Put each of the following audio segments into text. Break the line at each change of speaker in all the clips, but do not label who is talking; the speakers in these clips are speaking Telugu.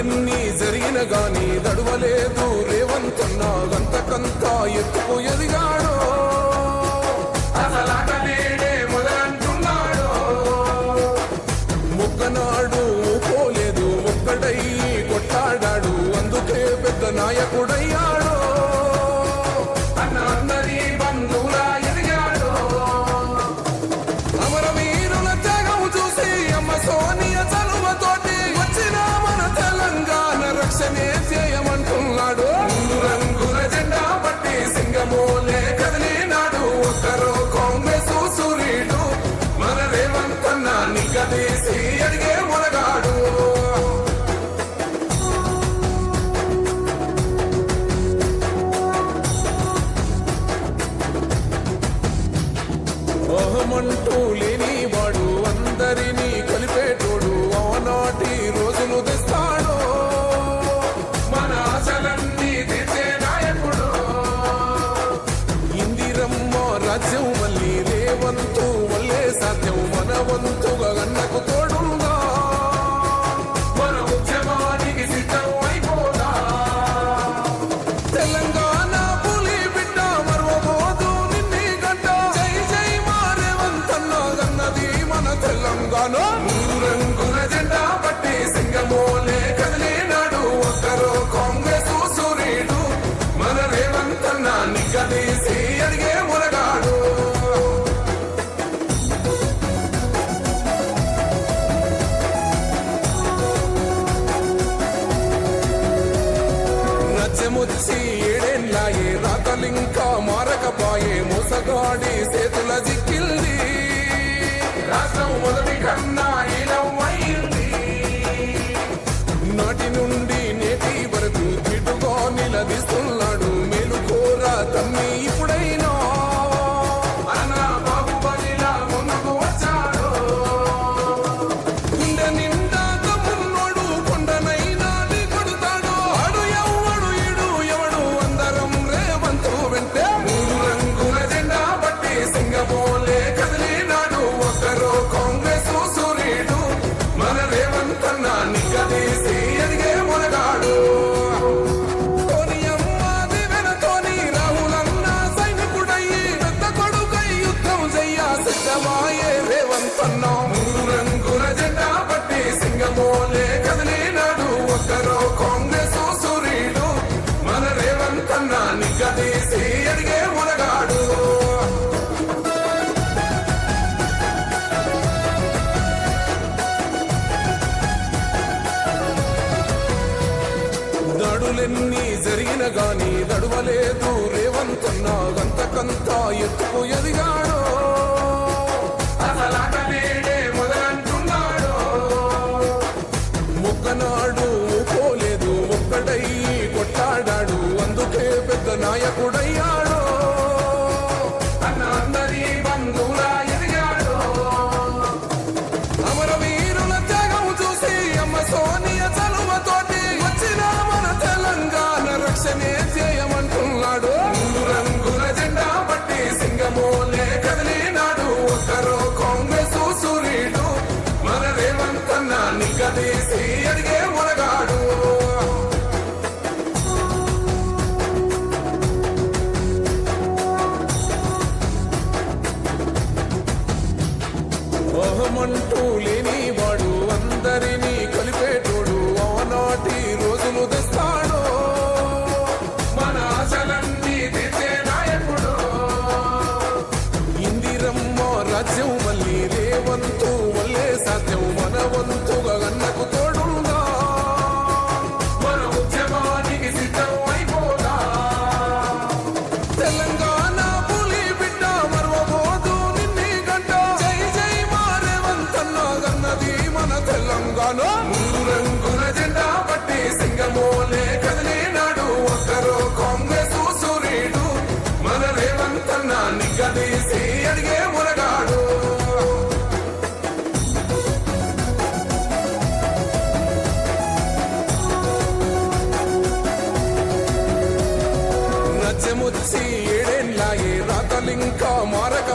ఎన్ని జరిగిన గాని దడవలేదు రేవంతన్నా గంతకంత ఎత్తుకు ఎదిగాడు. ముక్కనాడు పోలేదు ఒక్కడై కొట్టాడాడు. అందుకే పెద్ద నాయకుడయ్యా.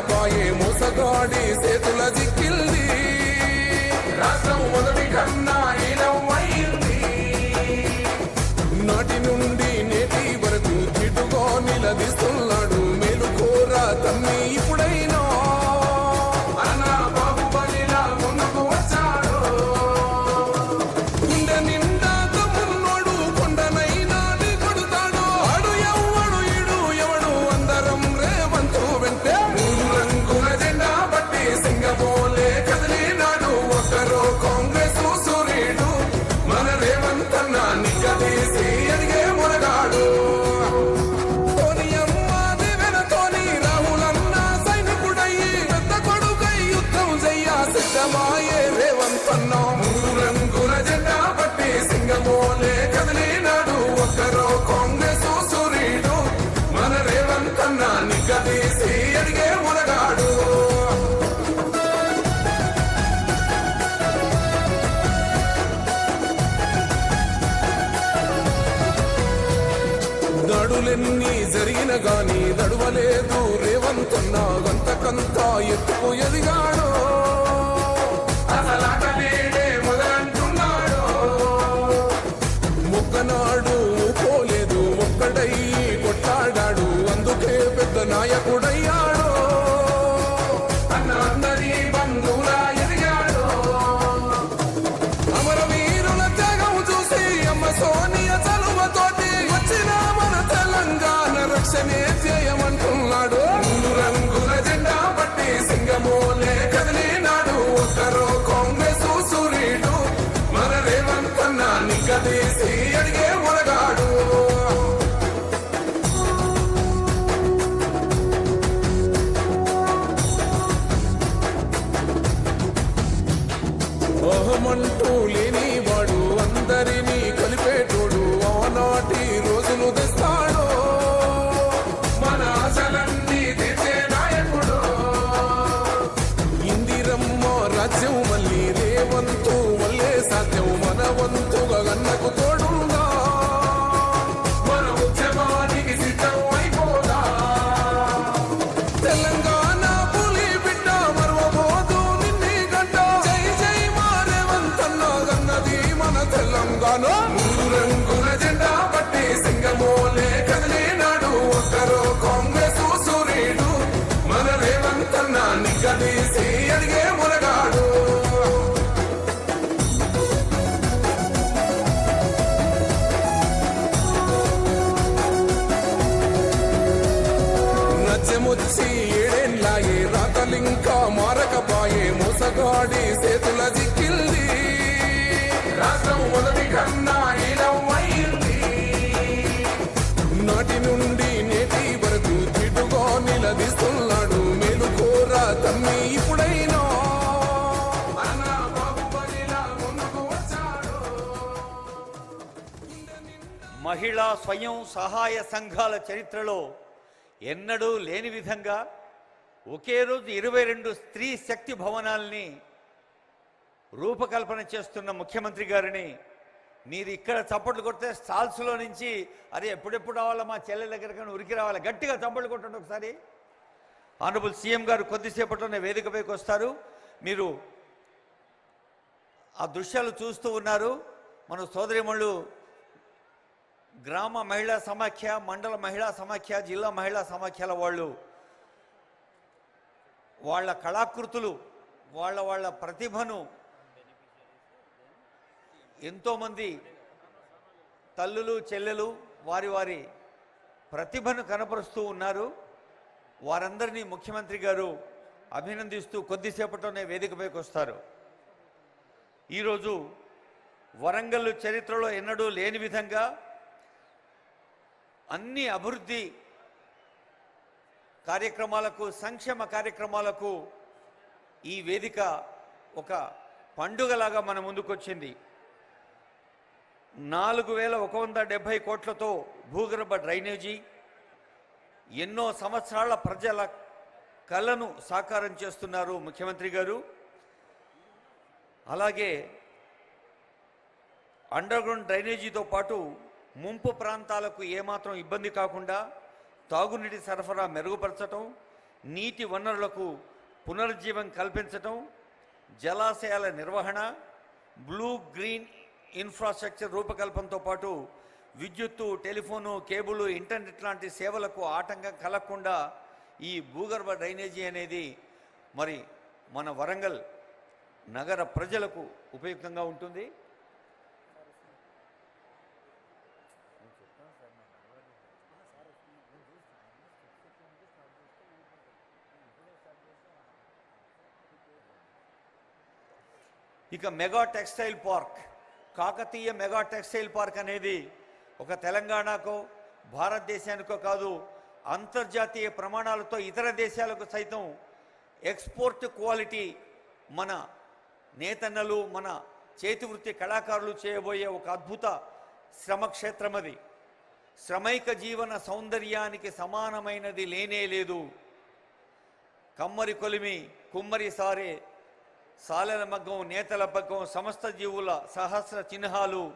రాతలింకా మారకపాయే మోసగాడి చేతుల జిక్కిల్ది. రాష్ట్రం మొదటి కన్నా గాని రేవంతున్నా రేవంతన్న గంతకంత ఎత్తుకు ఎదిగాడు.
మహిళా స్వయం సహాయ సంఘాల చరిత్రలో ఎన్నడూ లేని విధంగా ఒకే రోజు ఇరవై రెండు స్త్రీ శక్తి భవనాల్ని రూపకల్పన చేస్తున్న ముఖ్యమంత్రి గారిని మీరు ఇక్కడ చప్పట్లు కొడితే స్టాల్స్లో నుంచి అరే ఎప్పుడెప్పుడు రావాలా మా చెల్లెల దగ్గర ఉరికి రావాలా. గట్టిగా చప్పట్లు కొట్టండి ఒకసారి. ఆనరబుల్ సీఎం గారు కొద్దిసేపట్లోనే వేదికపైకి వస్తారు. మీరు ఆ దృశ్యాలు చూస్తూ ఉన్నారు. మన సోదరిమణులు గ్రామ మహిళా సమాఖ్య మండల మహిళా సమాఖ్య జిల్లా మహిళా సమాఖ్యల వాళ్ళు వాళ్ళ కళాకృతులు వాళ్ళ వాళ్ళ ప్రతిభను ఎంతోమంది తల్లులు చెల్లెలు వారి వారి ప్రతిభను కనపరుస్తూ ఉన్నారు. వారందరినీ ముఖ్యమంత్రి గారు అభినందిస్తూ కొద్దిసేపట్లోనే వేదికపైకి వస్తారు. ఈరోజు వరంగల్ చరిత్రలో ఎన్నడూ లేని విధంగా అన్ని అభివృద్ధి కార్యక్రమాలకు సంక్షేమ కార్యక్రమాలకు ఈ వేదిక ఒక పండుగలాగా మన ముందుకొచ్చింది. నాలుగు వేల ఒక వంద డెబ్భై కోట్లతో భూగర్భ డ్రైనేజీ ఎన్నో సంవత్సరాల ప్రజల కళను సాకారం చేస్తున్నారు ముఖ్యమంత్రి గారు. అలాగే అండర్ గ్రౌండ్ డ్రైనేజీతో పాటు ముంపు ప్రాంతాలకు ఏమాత్రం ఇబ్బంది కాకుండా తాగునీటి సరఫరా మెరుగుపరచటం నీటి వనరులకు పునరుజ్జీవం కల్పించటం జలాశయాల నిర్వహణ బ్లూ గ్రీన్ ఇన్ఫ్రాస్ట్రక్చర్ రూపకల్పనతో పాటు విద్యుత్తు టెలిఫోను కేబుల్ ఇంటర్నెట్ లాంటి సేవలకు ఆటంకం కలగకుండా ఈ భూగర్భ డ్రైనేజీ అనేది మరి మన వరంగల్ నగర ప్రజలకు ఉపయుక్తంగా ఉంటుంది. ఇక mega textile park Kakatiya mega textile park అనేది ఒక తెలంగాణకో భారతదేశానికో కాదు అంతర్జాతీయ ప్రమాణాలతో ఇతర దేశాలకు సైతం ఎక్స్పోర్ట్ క్వాలిటీ మన నేతన్నలు మన చేతి వృత్తి కళాకారులు చేయబోయే ఒక అద్భుత శ్రమక్షేత్రం అది. శ్రమైక జీవన సౌందర్యానికి సమానమైనది లేనే లేదు. కమ్మరి కొలిమి కుమ్మరి సారే సాలెల మగ్గం నేతల పగ్గం సమస్త జీవుల సహస్ర చిహ్నాలు.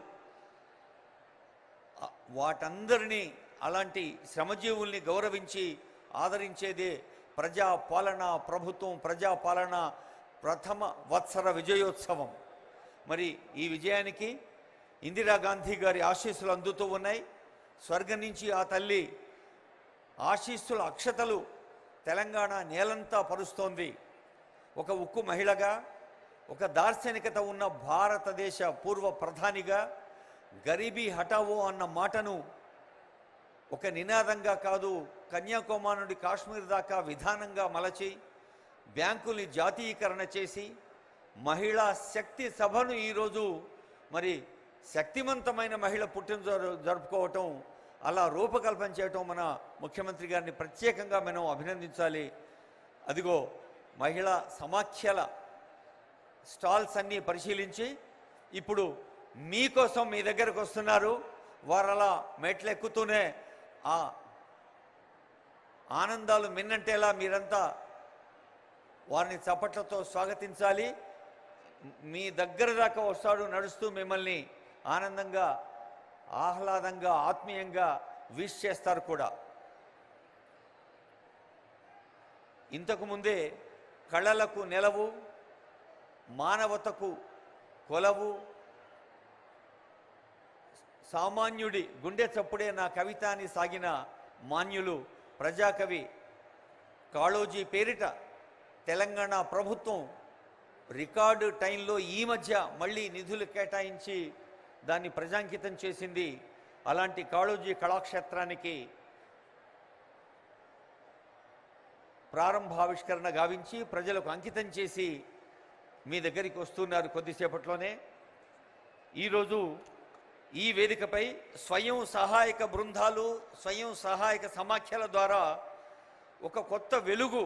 వాటందరినీ అలాంటి శ్రమజీవుల్ని గౌరవించి ఆదరించేదే ప్రజా పాలన ప్రభుత్వం ప్రజా పాలన ప్రథమ వత్సర విజయోత్సవం. మరి ఈ విజయానికి ఇందిరాగాంధీ గారి ఆశీస్సులు అందుతూ ఉన్నాయి. స్వర్గం నుంచి ఆ తల్లి ఆశీస్సుల అక్షతలు తెలంగాణ నేలంతా పరుస్తోంది. ఒక ఉక్కు మహిళగా ఒక దార్శనికత ఉన్న భారతదేశ పూర్వ ప్రధానిగా గరీబీ హటావో అన్న మాటను ఒక నినాదంగా కాదు కన్యాకుమారి నుండి కాశ్మీర్ దాకా విధానంగా మలచి బ్యాంకుల్ని జాతీయకరణ చేసి మహిళా శక్తి సభను ఈరోజు మరి శక్తివంతమైన మహిళ పుట్టిన జరుపుకోవటం అలా రూపకల్పన చేయటం మన ముఖ్యమంత్రి గారిని ప్రత్యేకంగా మనం అభినందించాలి. అదిగో మహిళా సమాఖ్యల స్టాల్స్ అన్నీ పరిశీలించి ఇప్పుడు మీకోసం మీ దగ్గరకు వస్తున్నారు. వారు అలా మెట్లు ఎక్కుతూనే ఆ ఆనందాలు మిన్నంటేలా మీరంతా వారిని చప్పట్లతో స్వాగతించాలి. మీ దగ్గర దాకా వస్తాడు నడుస్తూ మిమ్మల్ని ఆనందంగా ఆహ్లాదంగా ఆత్మీయంగా విష్ చేస్తారు కూడా. ఇంతకుముందే కళలకు నెలవు మానవతకు కొలవు. సామాన్యుడి గుండె చప్పుడే నా కవిత అని సాగిన మాన్యులు ప్రజాకవి కాళోజీ పేరిట తెలంగాణ ప్రభుత్వం రికార్డు టైంలో ఈ మధ్య మళ్ళీ నిధులు కేటాయించి దాన్ని ప్రజాంకితం చేసింది అలాంటి కాళోజీ కళాక్షేత్రానికి ప్రారంభావిష్కరణ గావించి ప్రజలకు అంకితం చేసి మీ దగ్గరికి వస్తున్నారు కొద్దిసేపట్లోనే. ఈరోజు ఈ వేదికపై స్వయం సహాయక బృందాలు స్వయం సహాయక సమాఖ్యల ద్వారా ఒక కొత్త వెలుగు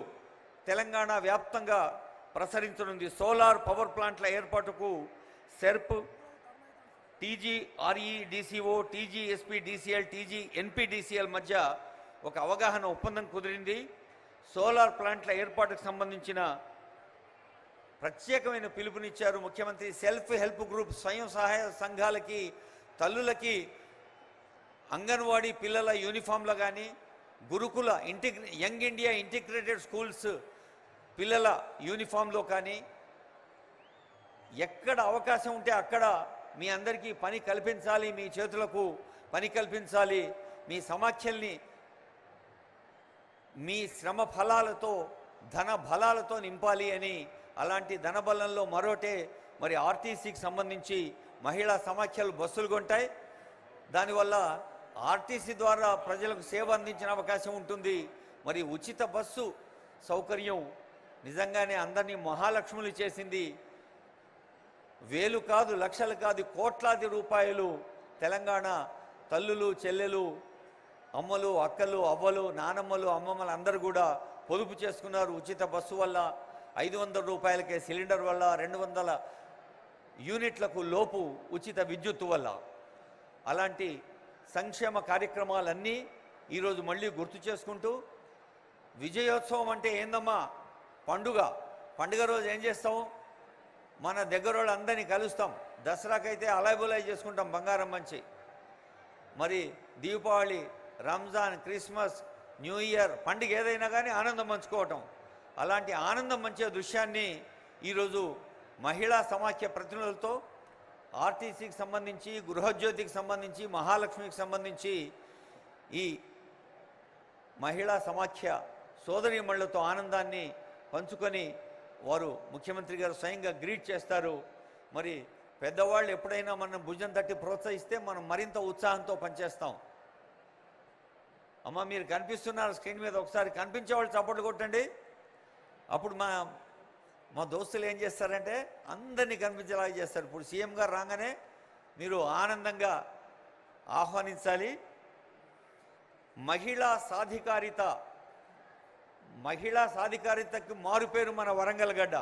తెలంగాణ వ్యాప్తంగా ప్రసరించనుంది. సోలార్ పవర్ ప్లాంట్ల ఏర్పాటుకు SERP TG REDCO TGSP DCL TG NPDCL మధ్య ఒక అవగాహన ఒప్పందం కుదిరింది. సోలార్ ప్లాంట్ల ఏర్పాటుకు సంబంధించిన ప్రత్యేకమైన పిలుపునిచ్చారు ముఖ్యమంత్రి సెల్ఫ్ హెల్ప్ గ్రూప్ స్వయం సహాయ సంఘాలకి తల్లులకి అంగన్వాడీ పిల్లల యూనిఫామ్లు కానీ గురుకుల ఇంటిగ్రే యంగ్ ఇండియా ఇంటిగ్రేటెడ్ స్కూల్స్ పిల్లల యూనిఫామ్లో కానీ ఎక్కడ అవకాశం ఉంటే అక్కడ మీ అందరికీ పని కల్పించాలి మీ చేతులకు పని కల్పించాలి మీ సమాఖ్యల్ని మీ శ్రమ ఫలాలతో ధన బలాలతో నింపాలి అని అలాంటి ధనబలంలో మరోటే మరి ఆర్టీసీకి సంబంధించి మహిళా సమాఖ్యలు బస్సులు కొంటాయి. దానివల్ల ఆర్టీసీ ద్వారా ప్రజలకు సేవ అందించిన అవకాశం ఉంటుంది. మరి ఉచిత బస్సు సౌకర్యం నిజంగానే అందరినీ మహాలక్ష్ములు చేసింది. వేలు కాదు లక్షలు కాదు కోట్లాది రూపాయలు తెలంగాణ తల్లులు చెల్లెలు అమ్మలు అక్కలు అవ్వలు నానమ్మలు అమ్మమ్మలు అందరూ కూడా పొదుపు చేసుకున్నారు ఉచిత బస్సు వల్ల. ఐదు వందల రూపాయలకే సిలిండర్ వల్ల రెండు వందల యూనిట్లకు లోపు ఉచిత విద్యుత్తు వల్ల. అలాంటి సంక్షేమ కార్యక్రమాలన్నీ ఈరోజు మళ్ళీ గుర్తు చేసుకుంటూ విజయోత్సవం అంటే ఏందమ్మా? పండుగ. పండుగ రోజు ఏం చేస్తాం? మన దగ్గర వాళ్ళందరినీ కలుస్తాం. దసరాకైతే అలాబులాయి చేసుకుంటాం బంగారం మంచి. మరి Deepavali Ramzan Christmas new year పండుగ ఏదైనా కానీ ఆనందం పంచుకోవటం. అలాంటి ఆనందం మంచి దృశ్యాన్ని ఈరోజు మహిళా సమాఖ్య ప్రతినిధులతో ఆర్టీసీకి సంబంధించి గృహజ్యోతికి సంబంధించి మహాలక్ష్మికి సంబంధించి ఈ మహిళా సమాఖ్య సోదరీమణులతో ఆనందాన్ని పంచుకొని వారు ముఖ్యమంత్రి గారు స్వయంగా గ్రీట్ చేస్తారు. మరి పెద్దవాళ్ళు ఎప్పుడైనా మనం భుజం తట్టి ప్రోత్సహిస్తే మనం మరింత ఉత్సాహంతో పనిచేస్తాం. అమ్మ మీరు కనిపిస్తున్నారు స్క్రీన్ మీద ఒకసారి కనిపించే వాళ్ళు చప్పట్లు కొట్టండి. అప్పుడు మా మా దోస్తులు ఏం చేస్తారంటే అందరినీ కనిపించేలాగా చేస్తారు. ఇప్పుడు సీఎం గారు రాగానే మీరు ఆనందంగా ఆహ్వానించాలి. మహిళా సాధికారిత మహిళా సాధికారితకి మారుపేరు మన వరంగల్ గడ్డ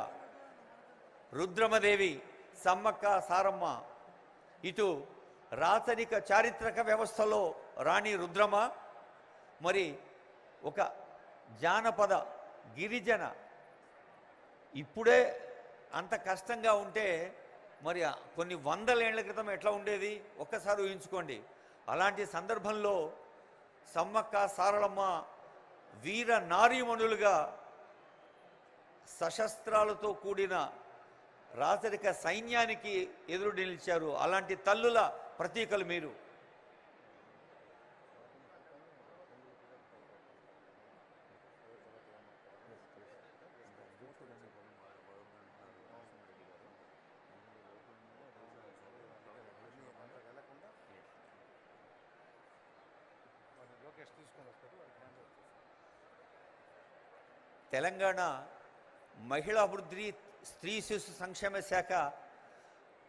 రుద్రమదేవి సమ్మక్క సారమ్మ. ఇటు రాచరిక చారిత్రక వ్యవస్థలో రాణి రుద్రమ మరి ఒక జానపద గిరిజన ఇప్పుడే అంత కష్టంగా ఉంటే మరి కొన్ని వందల ఏళ్ళ క్రితం ఎట్లా ఉండేది? ఒక్కసారి ఊహించుకోండి. అలాంటి సందర్భంలో సమ్మక్క సారళమ్మ వీర నారీమణులుగా సశస్త్రాలతో కూడిన రాచరిక సైన్యానికి ఎదురు నిలిచారు. అలాంటి తల్లుల ప్రతీకలు మీరు. తెలంగాణ మహిళా అభివృద్ధి స్త్రీ శిశు సంక్షేమ శాఖ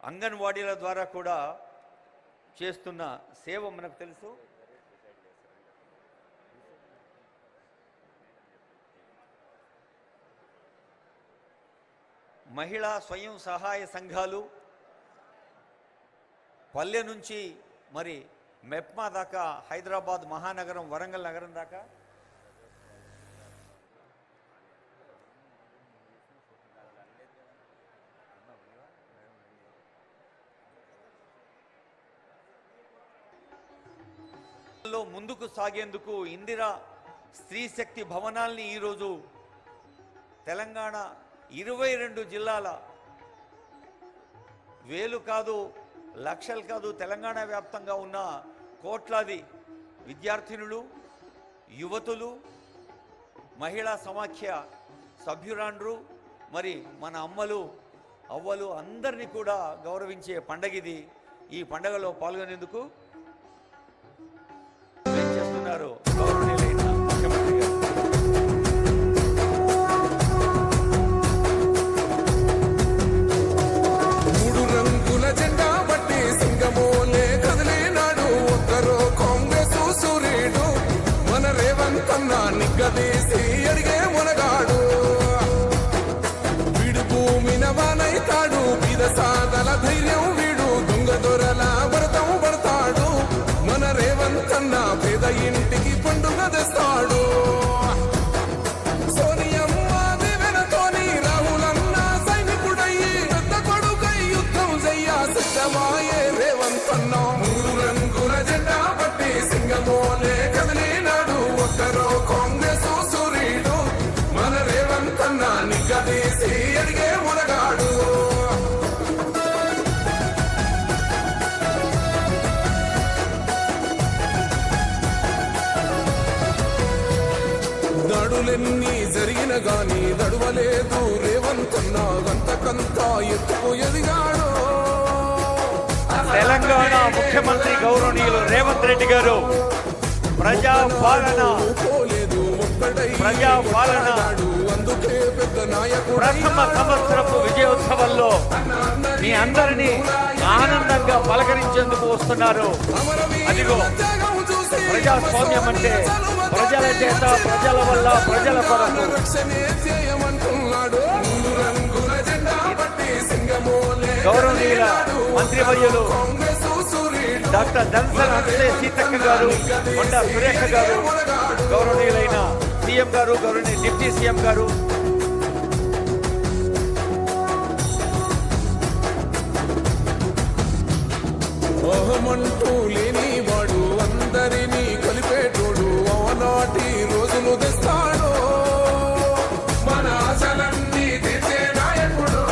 అంగన్వాడీల ద్వారా కూడా చేస్తున్న సేవ మనకు తెలుసు. మహిళా స్వయం సహాయ సంఘాలు పల్లె నుంచి మరి మెప్మా దాకా హైదరాబాద్ మహానగరం వరంగల్ నగరం దాకా ముందుకు సాగేందుకు ఇందిరా స్త్రీ శక్తి భవనాల్ని ఈరోజు తెలంగాణ ఇరవై రెండు జిల్లాల వేలు కాదు లక్షలు కాదు తెలంగాణ వ్యాప్తంగా ఉన్న కోట్లాది విద్యార్థినులు యువతులు మహిళా సమాఖ్య సభ్యురాండ్రు మరి మన అమ్మలు అవ్వలు అందరినీ కూడా గౌరవించే పండగ ఇది ఈ పండగలో పాల్గొనేందుకు
ఉన్నారు. దాడులెన్ని జరిగిన గాని దడువలేదు రేవంతన్న గంతకంతా ఎత్తుకు ఎదిగాడు.
తెలంగాణ ముఖ్యమంత్రి గౌరవనీయులు రేవంత్ రెడ్డి గారు ప్రజా పాలన ప్రజా పాలన.
అందుకే పెద్ద నాయకుడు
ప్రథమ సంవత్సరపు విజయోత్సవంలో మీ అందరినీ ఆనందంగా పలకరించేందుకు వస్తున్నారు. అదిగో ప్రజాస్వామ్యం అంటే ప్రజల చేత ప్రజల వల్ల ప్రజల కొరకు. గౌరవనీయుల మంత్రివర్యులు డాక్టర్ దన్సన్ అంతే సీతక్క గారు కొండ సురేఖ గారు గౌరవనీయులైన సీఎం గారు గౌరవనీయ డిప్యూటీ సీఎం గారు.
బహమంతు లేని వాడు అందరినీ కలిపేటోడు ఆనాటి రోజులు తెస్తాడు? మన ఆశలన్నీ తెచ్చే నాయకుడు?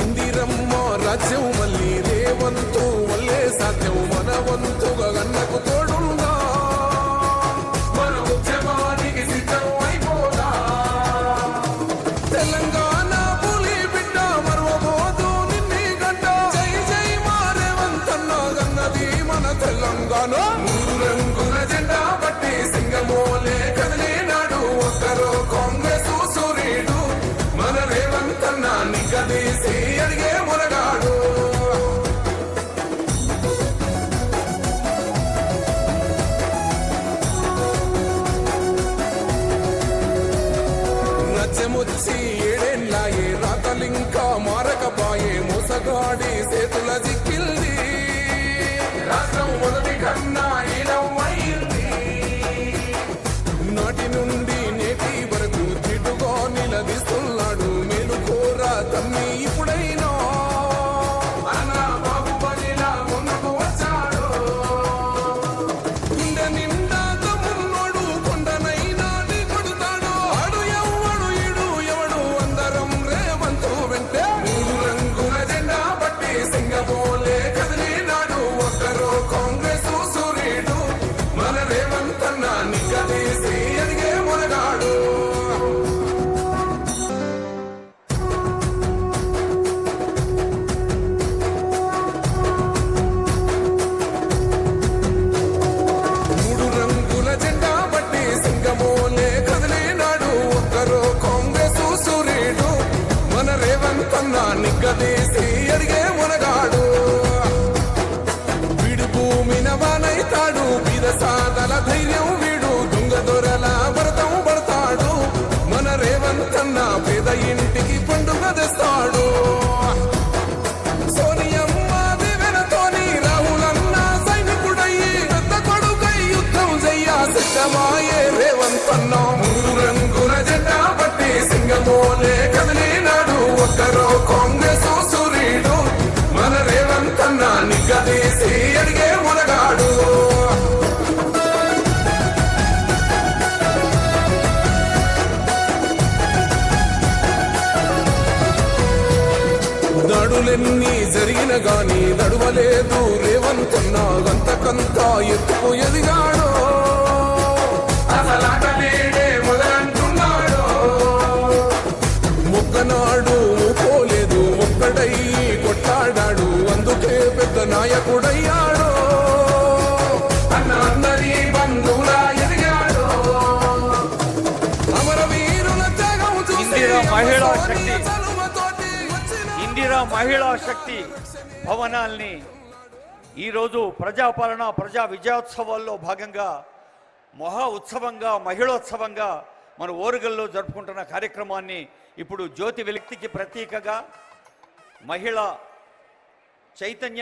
ఇందిరమ్మ రాజ్యం మళ్ళీ రేవంతు వల్లే సాధ్యం. మన వంతుగా గన్నకు తోడు సూసురీడు. మన రేవంతన్న నిగ్గదీసి అడిగే మునగాడు. దాడులెన్ని జరిగిన గాని దడువలేదు రేవంతన్నా గంతకంతా
ఎత్తు. మహిళా శక్తి భవనాల్ని ఈరోజు ప్రజాపాలన ప్రజా విజయోత్సవాల్లో భాగంగా మహా ఉత్సవంగా మహిళోత్సవంగా మన ఓరుగల్లో జరుపుకుంటున్న కార్యక్రమాన్ని ఇప్పుడు జ్యోతి వెలిక్తికి ప్రతీకగా మహిళ చైతన్య